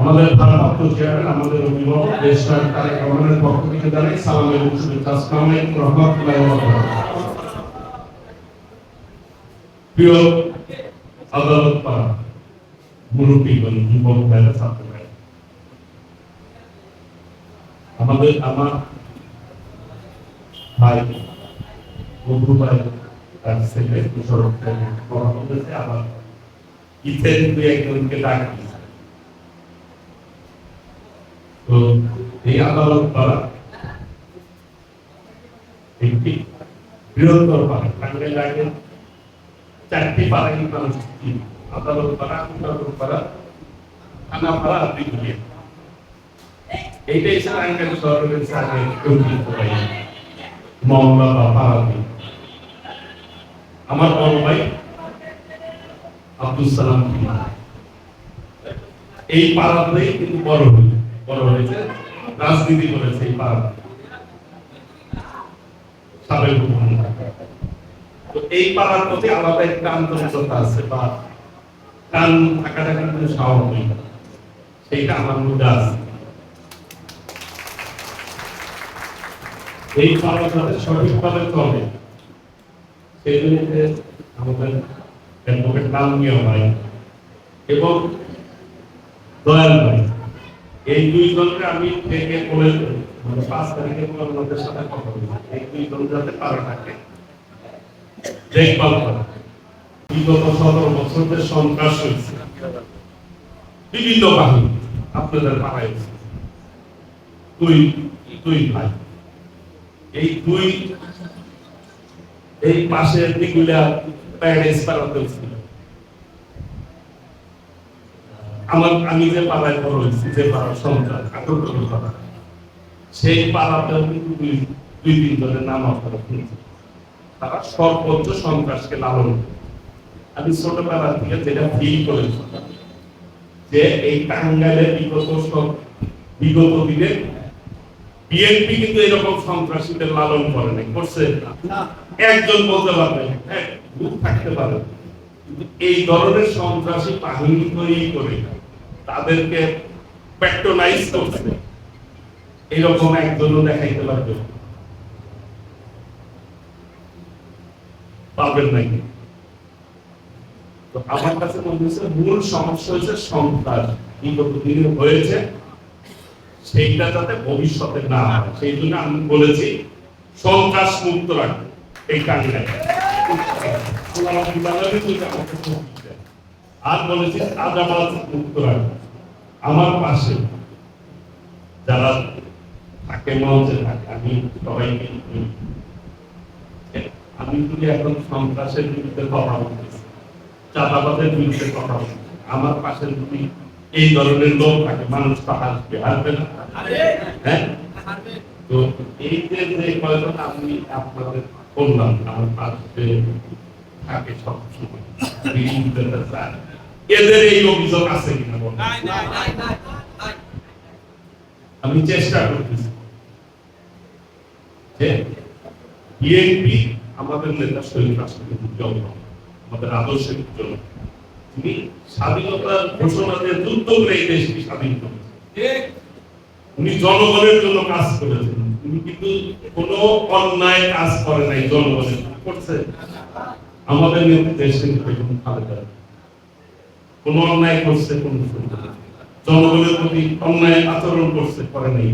আমাদের ভারপ্রাপ্ত চেয়ারম্যান আমাদের অভিভাবক দেশনাথ তারেক রহমানের পক্ষ থেকে জানাই সালাম এবং শুভেচ্ছা। আসসালামু আলাইকুম রহমতুল্লাহি প্রিয় আদালত পাড়া মুরব্বীগণ যুবক ভাইরা, ছাত্র ভাইরা, আমাদের আমার ভাই বন্ধু ভাই, তার ছেলে সড়ক পড়া হয়েছে, আবার ইথেন দুই একজনকে ডাক তো এই আদালত পাড়া একটি বৃহত্তর পাড়া টাঙ্গাইল আগে চারটি পাড়া কিন্তু মানুষ। আদালত পাড়া কুটাপুর পাড়া থানা পাড়া আর দিঘুলিয়া এইটাই স্যার টাঙ্গাইল শহরের সাথে কেউ না। মহল্লা বা পাড়া আমার বড় ভাই আব্দুল সালাম এই পাড়াতেই কিন্তু বড় হয়েছে বড় হয়েছে, রাজনীতি করেছে এই পাড়াতে সাবেক তো এই পাড়ার প্রতি আলাদা একটা আন্তরিকতা আছে বা টান থাকাটা কিন্তু স্বাভাবিক সেইটা আমার মধ্যে আছে। এই পাড়া যাতে সঠিকভাবে চলে। সেই জন্য আমাদের অ্যাডভোকেট লালমিয়া ভাই এবং দয়াল ভাই। এই দুইজনকে আমি থেকে বলে মানে পাঁচ তারিখে ওনাদের সাথে কথা বলি এই দুইজন যাতে পারা থাকে, দেখভাল বিগত সতেরো বছর যে সন্ত্রাস হয়েছে, বিভিন্ন বাহিনী আপনাদের দুই দুই ভাই। এই দুই, এই পাশে দিগুলা প্যারিস পাড়াতে আমার, আমি যে পাড়ায় বড় হয়েছি, যে পাড়ার সন্তান পাড়া সেই পাড়াতেও কিন্তু দুই দুই তিন জনের নাম আপনারা তারা সর্বোচ্চ সন্ত্রাসকে লালন। আমি ছোটবেলা থেকে যেটা ফিল করেছি, যে এই টাঙ্গাইলে বিগত বিগত দিনে বিএনপি কিন্তু এরকম সন্ত্রাসীদের লালন করে নাই, করছে একজন বলতে পারবে হ্যাঁ থাকতে পারে এই ধরনের সন্ত্রাসী বাহিনী তৈরি করে তাদেরকে প্যাট্রোনাইজ করছে। এরকম একজনও তো আমার কাছে মনে হচ্ছে মূল সমস্যা হচ্ছে সন্ত্রাস। দিনে হয়েছে, সেইটা যাতে ভবিষ্যতে না হয়। সেই জন্য আমি বলেছি, সন্ত্রাস মুক্ত রাখবে এই আর বলেছি রাখবে আমার পাশে যারা থাকে আমি সবাইকে আমি যদি এখন সন্ত্রাসের বিরুদ্ধে কথা বলতেছি চাঁদাবাদের বিরুদ্ধে কথা বলতেছি আমার পাশে যদি এই ধরনের লোক থাকে, মানুষ তো হাসবে হাসবে না? হ্যাঁ? তো এই যে কয়জন, আমি আপনাদের বললাম, আমার পাশে থাকে সবসময়। এদের এই অভিযোগ আছে কিনা আমি চেষ্টা করতেছি। যে বিএনপি আমাদের নেতা শহীদ রাষ্ট্রপতি জন্য আমাদের আদর্শের জন্য তিনি স্বাধীনতার ঘোষণা দিয়ে যুদ্ধ করে এই দেশকে স্বাধীন করেছেন। উনি জনগণের জন্য কাজ করেছেন। উনি কিন্তু কোনো অন্যায় কাজ করে নাই জনগণের। করছে? আমাদের নেত্রী দেশের বেগম খালেদা। কোন অন্যায় করছে, কোন জনগণের প্রতি অন্যায় আচরণ করছে, করে নাই।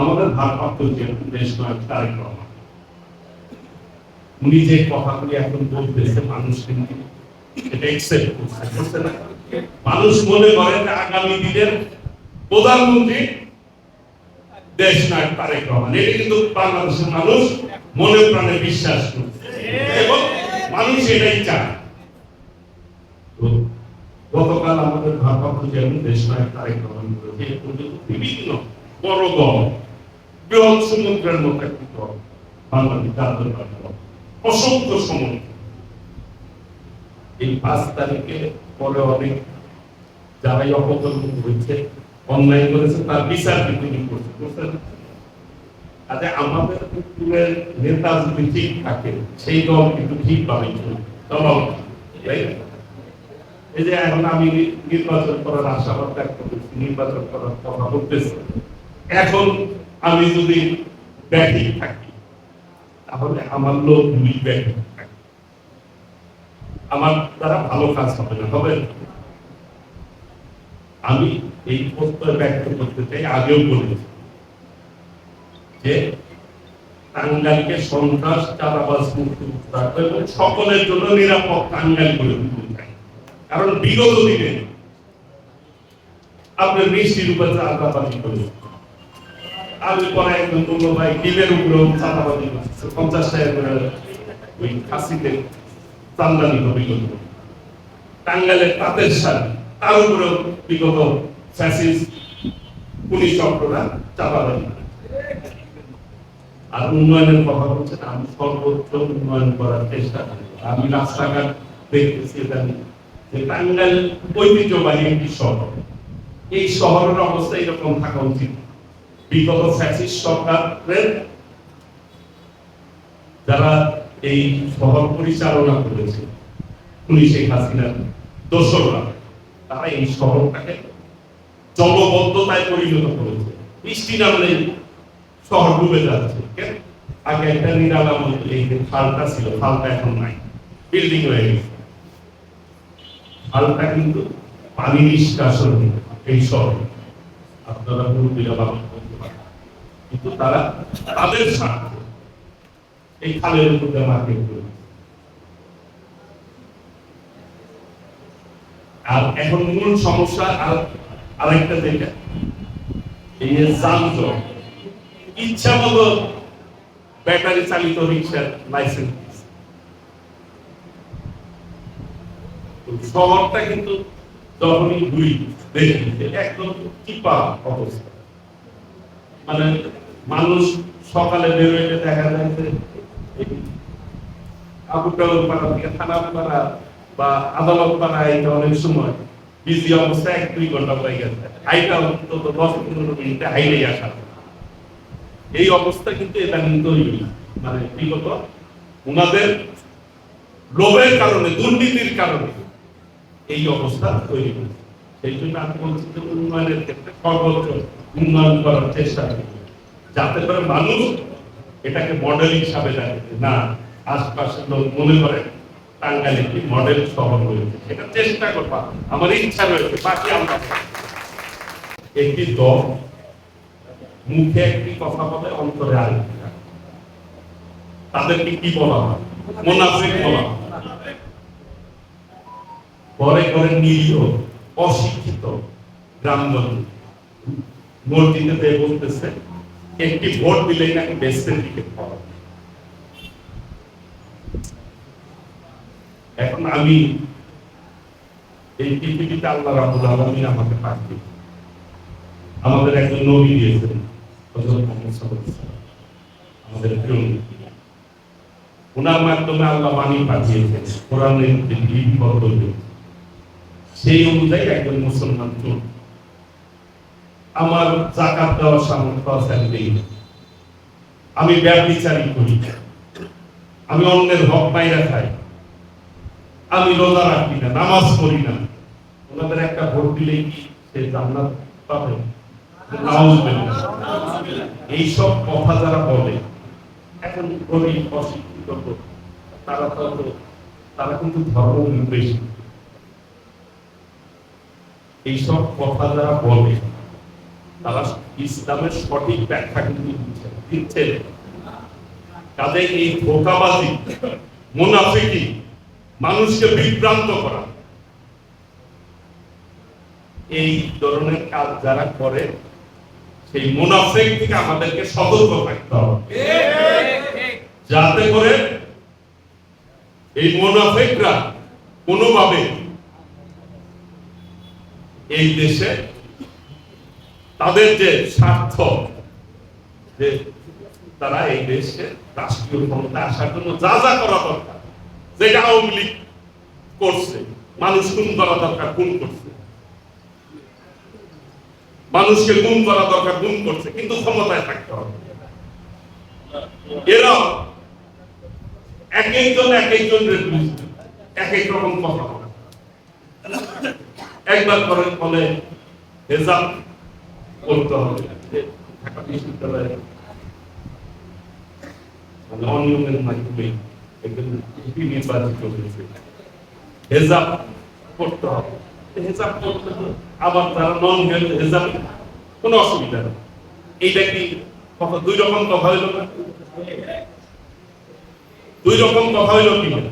আমাদের ভারপ্রাপ্ত চেয়ারম্যান দেশ নায়ক তারেক উনি যে কথাগুলি এখন বলতেছে মানুষ কিন্তু? মানুষ মনে করে যে আগামী দিনের প্রধানমন্ত্রী দেশ নায়ক তারেক রহমান এটা কিন্তু বাংলাদেশের মানুষ মনে প্রাণে বিশ্বাস করছে। এবং মানুষ এটাই চায়। গতকাল আমাদের ভারপ্রাপ্ত চেয়ারম্যান দেশ নায়ক তারেক রহমান বলেছে বিভিন্ন বড় দল, বৃহৎ সমুদ্রের মতো একটি দল বাংলাদেশ জাতীয়তাবাদী দল, অসংখ্য সময় এই পাঁচ তারিখে পরে অনেক যারাই অপকর্ম হয়েছে অন্যায় করেছে, তার বিচার কিন্তু উনি করছে। আচ্ছা আমাদের পুকুরের নেতা যদি ঠিক থাকে, সেই দল কিন্তু ঠিক পাবে চলো তাই না? এই যে এখন আমি নির্বাচন করার আশাবাদ ব্যক্ত করছি, নির্বাচন করার কথা বলতেছি এখন আমি যদি থাকি, তাহলে আমার লোক দুই আমার দ্বারা ভালো কাজ হবে না, হবে? আমি এই প্রত্যয় ব্যক্ত করতে চাই, আগেও বলেছি যে টাঙ্গাইলকে সন্ত্রাস, চাঁদাবাজ মুক্ত সকলের জন্য নিরাপদ টাঙ্গাইল তুলতে কারণ বিগত দিনে আপনার মিষ্টির উপর চাঁদাবাজি করে পরে একজন ভাই চাঁদাবাজি করছে। পঞ্চাশ টাকা করে ওই খাসিতে চান্দানি হবে বিগত টাঙ্গাইলের তাঁতের শাড়ি, তার উপরেও বিগত ফ্যাসিস পুলিশ চক্ররা চাঁদাবাজি করে। আর উন্নয়নের কথা বলছেন আমি সর্বোচ্চ উন্নয়ন করার চেষ্টা করি। আমি রাস্তাঘাট দেখতেছি জানি যে টাঙ্গাইল ঐতিহ্যবাহী একটি শহর। এই শহরের অবস্থা এরকম থাকা উচিত। বিগত ফ্যাসিস্ট সরকারের যারা এই শহর পরিচালনা করেছে শেখ হাসিনার দোসররা, তারা এই শহরটাকে জলবদ্ধতায় পরিণত করেছে। বৃষ্টি নামলে শহর ডুবে যাচ্ছে আগে একটা নিরালা মতো এই যে খালটা ছিল, খালটা এখন নাই বিল্ডিং হয়ে গেছে। খালটা কিন্তু পানি নিষ্কাশন এই শহর। আপনারা মুরব্বীরা বাবা পারেন। কিন্তু তারা তাদের স্বার্থে এই খালের উপর মার্কেট করে আর এখন মূল সমস্যা, আর আরেকটা যেটা, এই যে যানজট। ইচ্ছা মতো ব্যাটারি চালিত রিক্সার লাইসেন্স শহরটা কিন্তু যখনই ঘুরি, দেখি একদম চিপা অবস্থা। মানে মানুষ সকালে বেরোলে দেখা যায় যে এই আবুটাউন পাড়া থেকে বা আদালত অনেক সময় বিজি অবস্থা এক দুই ঘণ্টা গেছে। হাইটা অন্তত দশ পনেরো মিনিটে হাইলেই আসা। এই অবস্থা কিন্তু এটা কিন্তু মানে বিগত ওনাদের লোভের কারণে, দুর্নীতির কারণে এই অবস্থা তৈরি হয়েছে। সেই জন্য আমি বলছি যে উন্নয়নের ক্ষেত্রে সর্বোচ্চ উন্নয়ন করার চেষ্টা করি যাতে করে মানুষ এটাকে মডেল হিসাবে দেখে না, আশপাশের লোক মনে করে টাঙ্গাইল একটি মডেল শহর রয়েছে। সেটা চেষ্টা করবা। আমার ইচ্ছা রয়েছে, বাকি আমরা একটি দল মুখে একটি কথা বলে, অন্তরে তাদেরকে কি বলা হয়? মোনাফিক বলা ঘরে ঘরে নিরীহ, অশিক্ষিত গ্রাম্য মসজিদে বলতেছে একটি ভোট দিলেই নাকি বেস্টের পাওয়া এখন আমি এই পৃথিবীতে আল্লাহ রাবুল আলমিন আমাকে আমাদের একজন নবী দিয়েছেন। আমাদের ওনার মাধ্যমে আল্লাহ বাণী পাঠিয়েছেন কোরআনের লিপিবদ্ধ সেই অনুযায়ী একজন মুসলমান আমার জাকাত দেওয়ার সামর্থ্য আছে, আমি দেই আমি ব্যবচারী করি। আমি অন্যের হক মাইরা খাই। আমি রোজা রাখি না, নামাজ পড়ি না। ওনাদের একটা ভোট দিলেই কি সে জান্নাত পাবে। নাউজুবিল্লাহ। এইসব কথা যারা বলে, এখন গরিব অশিক্ষিত তারা তো তারা কিন্তু ধর্ম বেশি এইসব কথা যারা বলে, তারা ইসলামের সঠিক ব্যাখ্যা কিন্তু দিচ্ছে। কাজে এই ধোকাবাজি, মুনাফিকি, মানুষকে বিভ্রান্ত করা এই ধরনের কাজ যারা করে সেই মুনাফিক থেকে আমাদেরকে সতর্ক থাকতে হবে। যাতে করে এই মুনাফিকরা কোনোভাবে এই দেশে তাদের যে স্বার্থ, যে তারা এই দেশে রাষ্ট্রীয় ক্ষমতা আসার জন্য যা যা করা দরকার, যেটা আওয়ামী লীগ করছে, মানুষ খুন করা দরকার খুন করছে। মানুষকে গুম করা দরকার, গুম করছে, কিন্তু ক্ষমতায় থাকতে হবে। এরা এক একজন, এক এক এক রকম কথা একবার করে বলে হেজাব করতে হবে। মানে অনিয়মের মাধ্যমে একজন নির্বাচিত হয়েছে। হেজাব করতে হবে। হেজাব করতে আবার তারা নন কোনো অসুবিধা নেই। দুই রকম কথা হইল না? দুই রকম কথা হইল কি হবে।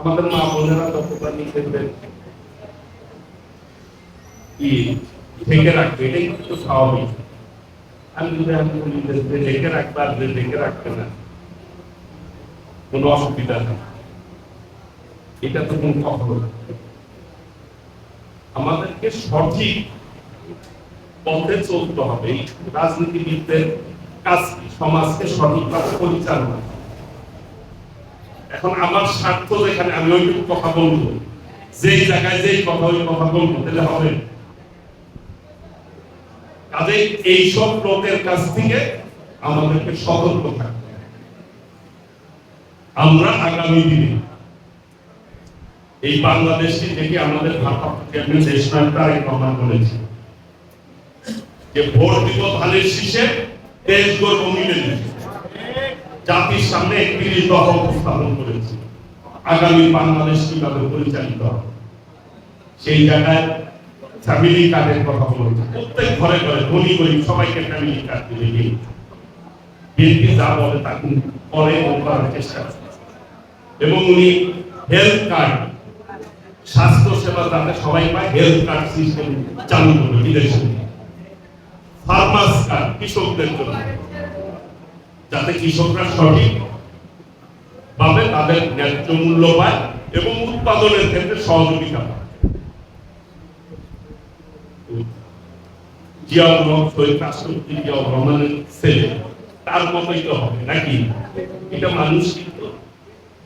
আমাদের মা বোনেরা ঢেকে রাখবে, এটাই কিন্তু স্বাভাবিক। আমি যদি আমি বলি ঢেকে রাখবে আর ঢেকে রাখবে না, কোনো অসুবিধা নেই। এটা তো কোনো কথা। আমাদেরকে সঠিক পথে চলতে হবে রাজনীতিবিদদের কাজ? সমাজকে সঠিকভাবে পরিচালনা এখন আমার স্বার্থ যেখানে, আমি ওইটুকু কথা বলব যেই জায়গায় যেই কথা, ওই কথা বলব, তাহলে হবে কাজে এইসব লোকের কাছ থেকে আমাদেরকে সতর্ক থাকতে হবে। আমরা আগামী দিনে এই বাংলাদেশে যেটি আমাদের ভারপ্রাপ্ত চেয়ারম্যান দেশনাথ তারেক রহমান বলেছে যে ভোট দিব ধানের শীষে দেশ গর্ব মিলে জাতির সামনে একটি দফা উপস্থাপন করেছে। আগামী বাংলাদেশ কীভাবে পরিচালিত হবে? সেই জায়গায় ফ্যামিলি কার্ডের কথা বলেছে। প্রত্যেক ঘরে ঘরে ধনী গরিব সবাইকে ফ্যামিলি কার্ড দিলে গিয়ে বিএনপি যা বলে তা করে করার চেষ্টা এবং উনি হেলথ কার্ড স্বাস্থ্য সেবা যাতে সবাই পায় হেলথ কার্ড সিস্টেম চালু করবে, বিদেশে। ফার্মাস কার্ড কৃষকদের জন্য। যাতে কৃষকরা সঠিক ভাবে তাদের ন্যায্য মূল্য পায় এবং উৎপাদনের ক্ষেত্রে সহযোগিতা পায়।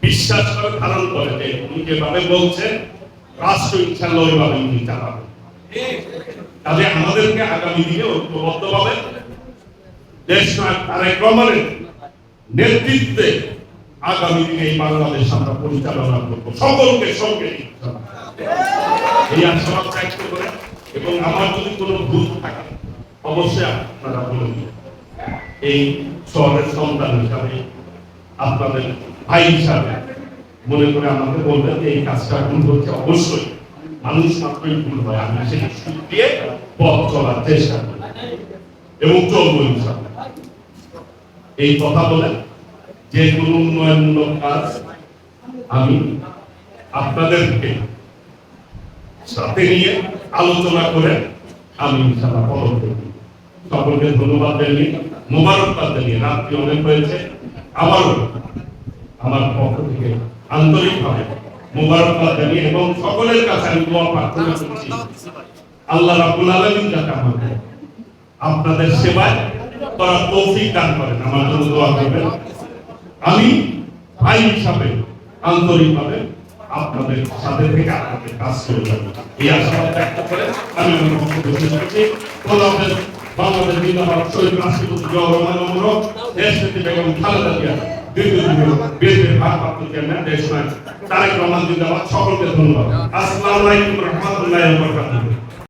বিশ্বাস করে ধারণ করে যে উনি যেভাবে বলছেন রাষ্ট্র ইনশাল্লাহ ওইভাবে চালাবে কাজে আমাদেরকে আগামী দিনে ঐক্যবদ্ধভাবে দেশ নায়ক তারেক রহমানের নেতৃত্বে আগামী দিনে এই বাংলাদেশ আমরা পরিচালনা করব। সকলকে সঙ্গে। এই আশাবাদ ব্যক্ত করে এবং আমার যদি কোনো ভুল থাকে, অবশ্যই আপনারা বলে এই শহরের সন্তান হিসাবে, আপনাদের ভাই হিসাবে মনে করে আমাকে বলবেন যে এই কাজটা ভুল হচ্ছে অবশ্যই। মানুষ মাত্রই ভুল হয় আমি সেটা সুখ দিয়ে পথ চলার চেষ্টা করি। এবং চলবো ইনশাআল্লাহ। এই কথা বলে যে কোনো উন্নয়নমূলক কাজ আমি আপনাদেরকে সাথে নিয়ে আলোচনা করে আমি ইনশাআল্লাহ ফলো করব। সকলকে ধন্যবাদ জানিয়ে, মোবারকবাদ জানিয়ে রাত্রি অনেক হয়েছে। আবারও আমার পক্ষ থেকে আন্তরিকভাবে মোবারকবাদ জানিয়ে এবং সকলের কাছে আমি দোয়া প্রার্থনা করছি। আল্লাহ রাব্বুল আলামিন যাতে আমাকে আপনাদের সেবায় করার তৌফিক দান করেন আমার জন্য দোয়া করবেন। আমি ভাই হিসাবে আন্তরিকভাবে আপনাদের সাথে থেকে আপনাদের কাজ করে যাব। এই আশাবাদ ব্যক্ত করে আমি আমার বক্তব্য শেষ করছি। বাংলাদেশ জিন্দাবাদ। শহীদ রাষ্ট্রপতি জিয়াউর রহমান অমর দেশ নেত্রী বেগম খালেদা জিয়া। বিএনপির ভারপ্রাপ্ত চেয়ারম্যান দেশ নায়ক তারেক রহমান জিন্দাবাদ। সকলকে ধন্যবাদ। আসসালামু আলাইকুম রহমতুল্লাহি